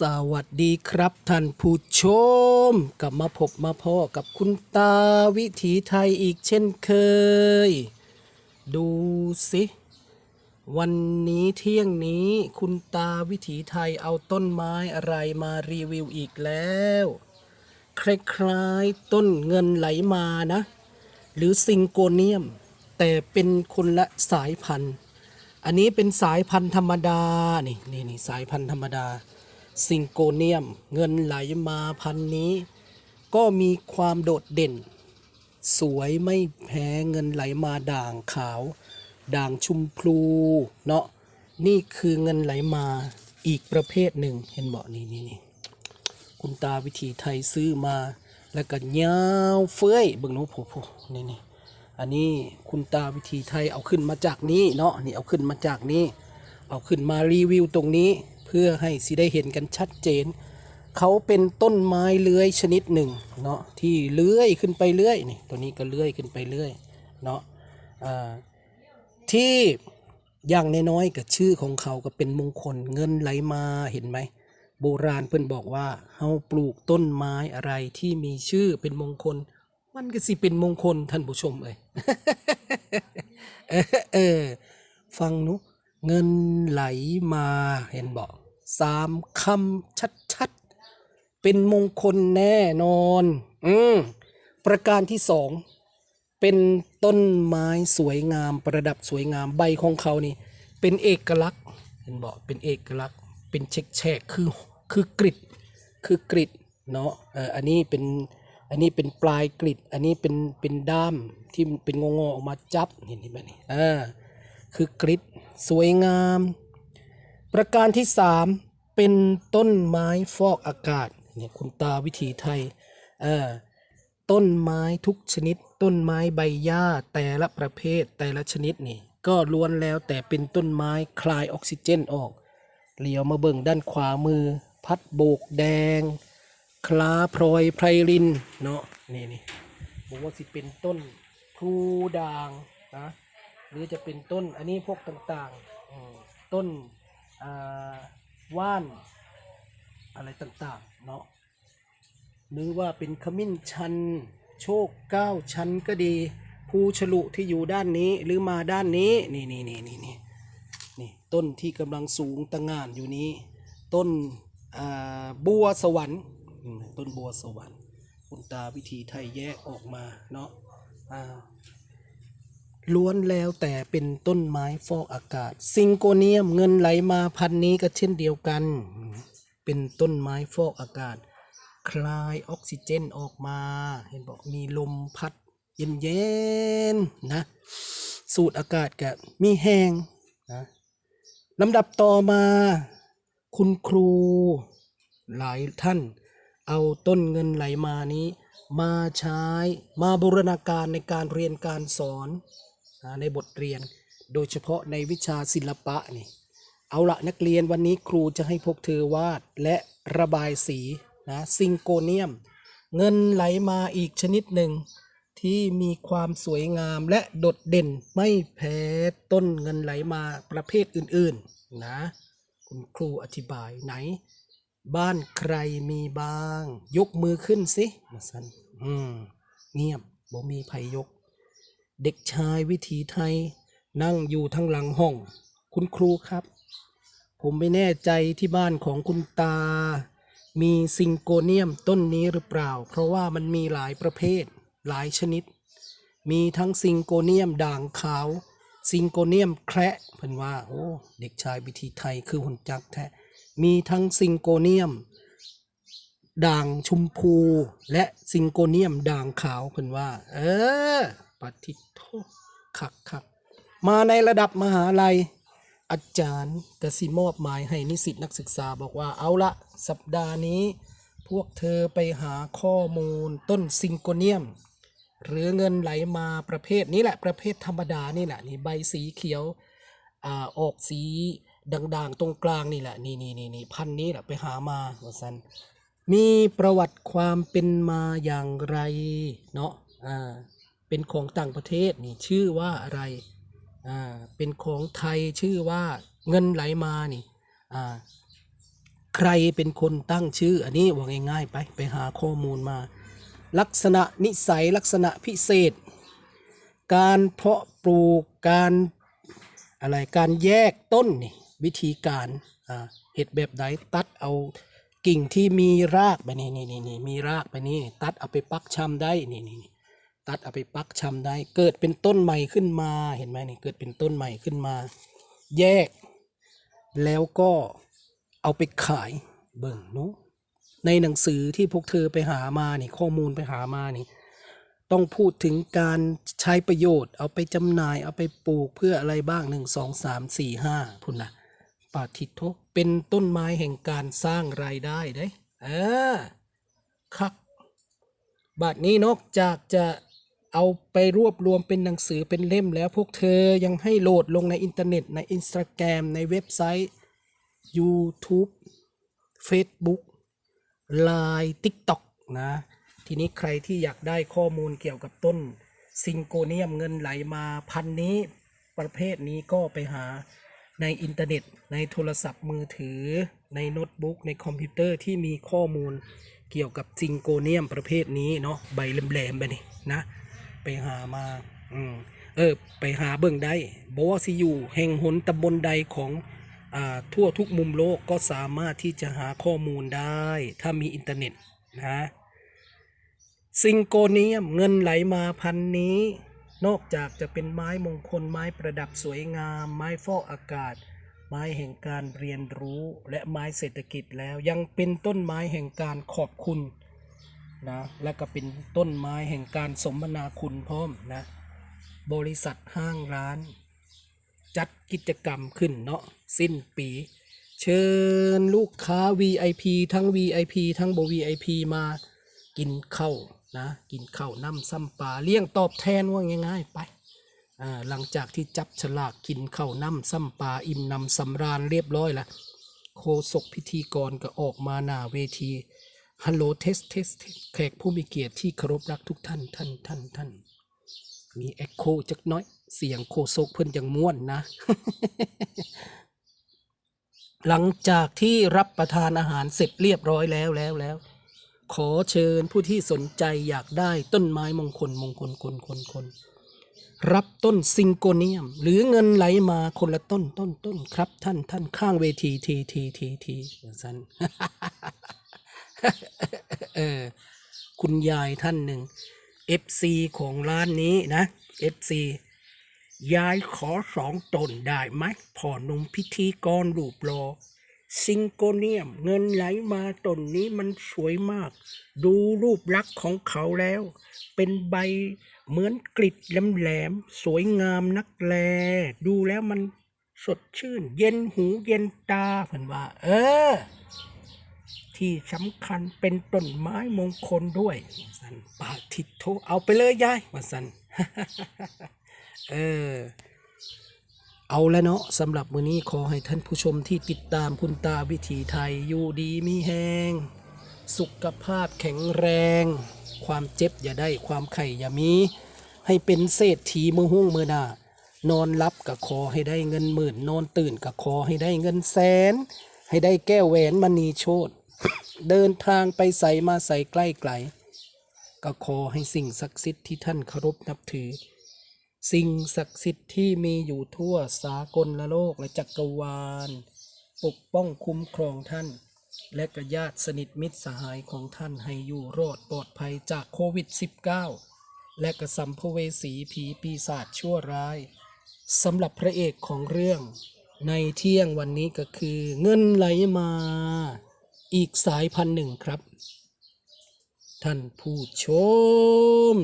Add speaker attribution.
Speaker 1: สวัสดีครับท่านผู้ชมกลับมาพบมาพ่อกับคุณตาวิถีไทยอีกเช่นเคย ดูสิ วันนี้เที่ยงนี้คุณตาวิถีไทยเอาต้นไม้อะไรมารีวิวอีกแล้ว คล้ายๆต้นเงินไหลมานะ หรือซิงโกเนียม แต่เป็นคนละสายพันธุ์ อันนี้เป็นสายพันธุ์ธรรมดา นี่นี่นี่สายพันธุ์ธรรมดา ซิงโกเนียม เงินไหลมาพันนี้ ก็มีความโดดเด่น สวยไม่แพ้เงินไหลมาด่างขาว ด่างชุมพลูเนาะนี่คือเงินไหลมาอีกประเภทหนึ่งเห็นบอกนี่นี่นี่คุณตาวิถีไทยซื้อมาแล้วก็ยาวเฟ้ยเบิ่งนูโผโผนี่นี่อันนี้คุณตาวิถีไทยเอาขึ้นมาจากนี้เนาะนี่เอาขึ้นมาจากนี้ เอาขึ้นมารีวิวตรงนี้ เพื่อให้สิได้เห็นกันชัดเจน เขาเป็นต้นไม้เลื้อยชนิดหนึ่งเนาะที่เลื้อยขึ้นไปเรื่อยนี่ตัวนี้ก็เลื้อยขึ้นไปเรื่อยเนาะที่อย่างน้อยๆกับชื่อของเขาก็เป็นมงคลเงินไหลมาเห็นไหมโบราณเพิ่นบอกว่าเฮาปลูกต้นไม้อะไรที่มีชื่อเป็นมงคล มันก็สิเป็นมงคลท่านผู้ชมเอ้ยเออเออฟังนุ เงินไหลมาเห็นบอกสามคำชัดๆ เป็นมงคลแน่นอน อืมประการที่สองเป็นต้นไม้สวยงามประดับสวยงามใบของเขานี่ เป็นเอกลักษณ์ เห็นบอกเป็นเอกลักษณ์ เป็นเช็คแฉกคือคือกริดคือกริดเนาะเอออันนี้เป็นอันนี้เป็นปลายกริดอันนี้เป็นเป็นด้ามที่เป็นงงๆออกมาจับเห็นไหมนี่อ่า คือกริดสวยงาม ประการที่สามเป็นต้นไม้ฟอกอากาศเนี่ยคุณตาวิถีไทยเออต้นไม้ทุกชนิด ต้นไม้ใบหญ้าแต่ละประเภทแต่ละชนิดนี่ก็ล้วนแล้วแต่เป็นต้นไม้คลายออกซิเจนออกเหลียวมาเบิ่งด้านขวามือ พัดโบกแดง คลาพลอยไพรลินเนาะนี่นี่บอกว่าสิเป็นต้นพลูด่างนะ หรือจะเป็นต้นอันนี้พวกต่างๆ ต้นว่านอะไรต่างๆเนาะหรือว่าเป็นขมิ้นชัน โชคเก้าชั้นก็ดี ภูฉลุที่อยู่ด้านนี้หรือมาด้านนี้นี่นี่นี่นี่นี่นี่ต้นที่กำลังสูงตะงงานอยู่นี้ ต้นบัวสวรรค์ต้นบัวสวรรค์คุณตาวิธีไทยแยกออกมาเนาะอ่า ล้วนแล้วแต่เป็นต้นไม้ฟอกอากาศ ซิงโกเนียมเงินไหลมาพันนี้ก็เช่นเดียวกัน เป็นต้นไม้ฟอกอากาศ คลายออกซิเจนออกมา เห็นบอกมีลมพัดเย็นเย็นๆนะ สูดอากาศกับมีแห้งนะลำดับต่อมา คุณครู หลายท่าน เอาต้นเงินไหลมานี้ มาใช้มาบูรณาการในการเรียนการสอน ในบทเรียน โดยเฉพาะในวิชาศิลปะนี่เอาละนักเรียนวันนี้ครูจะให้พวกเธอวาดและระบายสีนะซิงโกเนียม เงินไหลมาอีกชนิดหนึ่ง ที่มีความสวยงามและโดดเด่นไม่แพ้ต้นเงินไหลมาประเภทอื่นๆนะคุณครูอธิบายไหน บ้านใครมีบ้าง ยกมือขึ้นสิมาสันอืมเงียบบ่มีไผยก เด็กชายวิถีไทย นั่งอยู่ทั้งหลังห้อง คุณครูครับ ผมไม่แน่ใจที่บ้านของคุณตา มีซิงโกเนียมต้นนี้หรือเปล่า เพราะว่ามันมีหลายประเภท หลายชนิด มีทั้งซิงโกเนียมด่างขาว ซิงโกเนียมแคระเพิ่นว่าโอ้เด็กชายวิธีไทยคือหุ่นจักแท้มีทั้งซิงโกเนียมด่างชมพู และซิงโกเนียมด่างขาวเพิ่นว่า เออ ปฏิโทคักคักมาในระดับมหาลัย อาจารย์กสิมอบหมายให้นิสิตนักศึกษาบอกว่าเอาละสัปดาห์นี้ พวกเธอไปหาข้อมูลต้นซิงโกเนียม หรือเงินไหลมาประเภทนี้แหละประเภทธรรมดานี่แหละนี่ใบสีเขียวอ่าออกสีด่างๆ ตรงกลางนี่แหละนี่นี่นี่นี่พันนี้แหละไปหามาว่าสันมีประวัติความเป็นมาอย่างไรเนาะอ่า เป็นของต่างประเทศนี่ชื่อว่าอะไรอ่าเป็นของไทยชื่อว่าเงินไหลมานี่อ่าใครเป็นคนตั้งชื่อ อันนี้ว่าง่ายๆไปไปหาข้อมูลมา ลักษณะนิสัยลักษณะพิเศษ การเพาะปลูกการอะไรการแยกต้นนี่วิธีการอ่าเห็ดแบบใดตัดเอากิ่งที่มีรากไปนี่นี่นี่มีรากไปนี่ตัดเอาไปปักชำได้นี่นี่ ตัดเอาไปปักชำได้ เกิดเป็นต้นใหม่ขึ้นมาเห็นไหมนี่เกิดเป็นต้นใหม่ขึ้นมา แยก แล้วก็เอาไปขายเบิ่งเนาะในหนังสือที่พวกเธอไปหามานี่ข้อมูลไปหามานี่ต้องพูดถึงการใช้ประโยชน์ เอาไปจำหน่ายเอาไปปลูกเพื่ออะไรบ้างหนึ่งสองสามสี่ห้าพุ่นนะปาทิโทเป็นต้นไม้แห่งการสร้างรายได้ได้เออครับบัดนี้นอกจากจะ เอาไปรวบรวมเป็นหนังสือเป็นเล่มแล้วพวกเธอยังให้โหลดลงในอินเทอร์เน็ต ในอินสตาแกรมในเว็บไซต์ YouTube Facebook Line TikTok นะ ทีนี้ใครที่อยากได้ข้อมูลเกี่ยวกับต้นซิงโกเนียมเงินไหลมาพันนี้ประเภทนี้ก็ไปหาในอินเทอร์เน็ต ในโทรศัพท์มือถือ ในโน้ตบุ๊กในคอมพิวเตอร์ที่มีข้อมูลเกี่ยวกับซิงโกเนียมประเภทนี้เนาะใบแหลมๆไปนี่นะ ไปหามา อืมเออ ไปหาเบิ่งได้บว่าสิอยู่แห่งหนตำบลใดของอ่าทั่วทุกมุมโลกก็สามารถที่จะหาข้อมูลได้ ถ้ามีอินเทอร์เน็ตนะซิงโกเนียมเงินไหลมาพันนี้ นอกจากจะเป็นไม้มงคลไม้ประดับสวยงาม ไม้ฟอกอากาศ ไม้แห่งการเรียนรู้และไม้เศรษฐกิจแล้วยังเป็นต้นไม้แห่งการขอบคุณ นะและก็เป็นต้นไม้แห่งการสมนาคุณพร้อมนะบริษัทห้างร้าน จัดกิจกรรมขึ้นเนาะสิ้นปี เชิญลูกค้า VIP ทั้ง VIP ทั้งบ VIP มากินข้าวนะกินข้าวน้ำซ้ำปลาเลี้ยงตอบแทนว่าง่าย ๆ ไปหลังจากที่จับฉลากกินข้าวน้ำซ้ำปลาอิ่มนำสำราญเรียบร้อยละโคศกพิธีกรก็ออกมาหน้าเวที ฮัลโหลเทสเทสแขกผู้มีเกียรติที่เคารพรักทุกท่านท่านท่านท่านมีเอ็กโคจักน้อย เสียงโคโซกเพิ่อนยังม่วนนะ หลังจากที่รับประทานอาหารเสร็จเรียบร้อยแล้วแล้วแล้ว ขอเชิญผู้ที่สนใจอยากได้ต้นไม้มงคลมงคลคนคนคนรับต้นซิงโกเนียม หรือเงินไหลมาคนละต้นต้นต้นครับ ท่านท่านข้างเวทีทีทีทีทีสัน เออคุณยายท่านหนึ่ง FC ของร้านนี้นะ FC ยายขอสองตนได้ไหมพ่อหนุ่มพิธีกรรูปรอซิงโกเนียมเงินไหลมาตนนี้มันสวยมาก ดูรูปลักษณ์ของเขาแล้ว เป็นใบเหมือนกริดแหลมๆสวยงามนักแล ดูแล้วมันสดชื่น เย็นหูเย็นตาเพิ่นว่า เออ ที่สำคัญเป็นต้นไม้มงคลด้วยวสันปาทิโทเอาไปเลยยายว่าสันเออเอาแล้วเนาะสำหรับมื้อนี้ขอให้ท่านผู้ชมที่ติดตามคุณตาวิถีไทยอยู่ดีมีแหงสุขภาพแข็งแรง ความเจ็บอย่าได้ความไข่อย่ามี ให้เป็นเศรษฐีมือหุ้งมือหน้านอนรับกับขอให้ได้เงินหมื่น นอนตื่นกับขอให้ได้เงินแสน ให้ได้แก้วแหวนมณีโชต เดินทางไปใส่มาใส่ใกล้ไกลก็ขอให้สิ่งศักดิ์สิทธิ์ที่ท่านเคารพนับถือ สิ่งศักดิ์สิทธิ์ที่มีอยู่ทั่วสากลละโลกและจักรวาล ปกป้องคุ้มครองท่าน และก็ญาติสนิทมิตรสหายของท่านให้อยู่รอดปลอดภัยจากโควิด -19 และกระสัมภเวสีผีปีศาจชั่วร้ายสำหรับพระเอกของเรื่องในเที่ยงวันนี้ก็คือเงินไหลมา อีกสายพันธุ์หนึ่งครับ ท่านผู้ชม